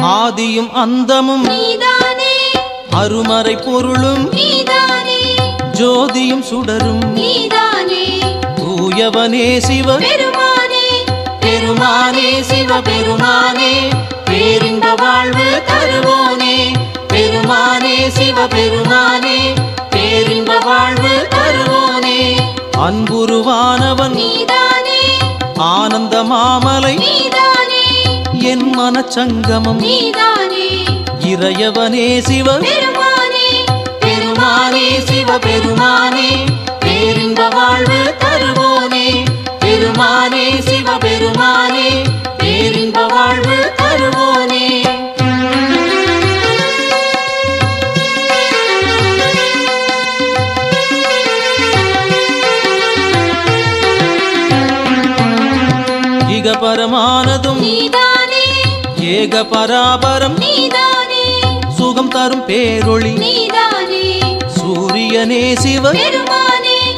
ஆதியும் அந்தமும் அருமறை பொருளும் ஜோதியும் சுடரும் தூயவனே சிவ பெருமானே. பெருமானே சிவ பெருமானே. பேரின்ப வாழ்வு தருவோனே. பெருமானே சிவ பெருமானே. பேரின்ப வாழ்வு தருவோனே. அன்புருவானவன் ஆனந்த மாமலை நீதானே. என் மனச்சங்கமம். இறையவனே சிவ. பெருமானே பெருமானே சிவ பெருமானே பேரின்ப வாழ்வு தருவோனே. பெருமானே சிவ பெருமானே பேரின்ப வாழ்வு தருவோனே. இக பரமானதும் நீதானே. ஏக பராபரம். சுகம் தரும் பேரொளி. சூரியனே சிவ. பெருமானே.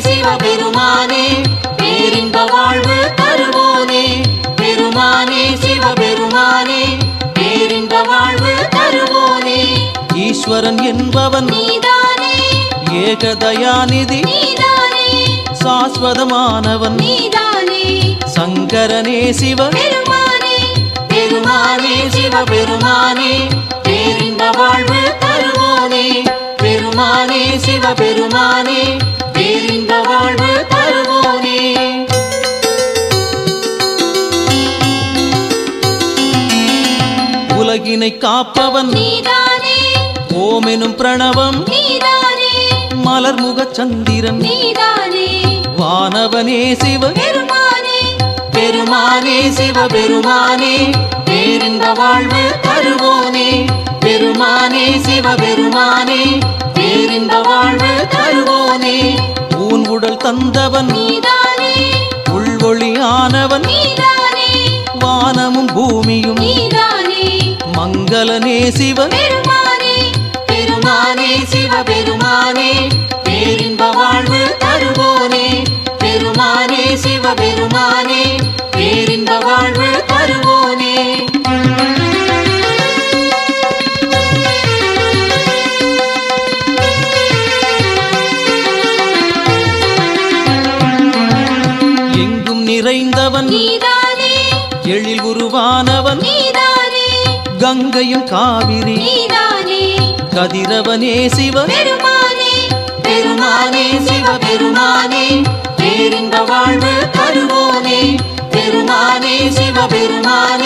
சிவ பெருமானே. பேரின்ப வாழ்வு தருவோனே. பெருமானே சிவ பெருமானே. பேரின்ப வாழ்வு தருவோனே. ஈஸ்வரன் என்பவன். ஏகதயாநிதி. சாஸ்வதமானவன். சங்கரனே சிவ. பெருமானே சிவ பெருமானே பேரின்ப வாழ்வு தருவோனே பெருமானே சிவ பெருமானே பேரின்ப வாழ்வு தருவோனே உலகினை காப்பவன் நீதானே. ஓமெனும் பிரணவம் நீதானே. மலர்முக சந்திரன் நீதானே. வானவனே சிவ பெருமானே. பெருமானே சிவ பெருமானே பேரின்ப வாழ்வு தருவோனே. பெருமானே சிவ பெருமானே பேரின்ப வாழ்வு தருவோனே. ஊன் உடல் தந்தவன் உள்வொளியானவன் வானமும் பூமியும் மங்களனே சிவ பெருமானே பெருமானே நிறைந்தவன். எழில் உருவானவன். கங்கையும் காவிரி. கதிரவனே சிவ. பெருமானே. பெருமானே சிவ. பெருமானே. பேரின்ப வாழ்வு தருவோனே. பெருமானே சிவ. பெருமானே.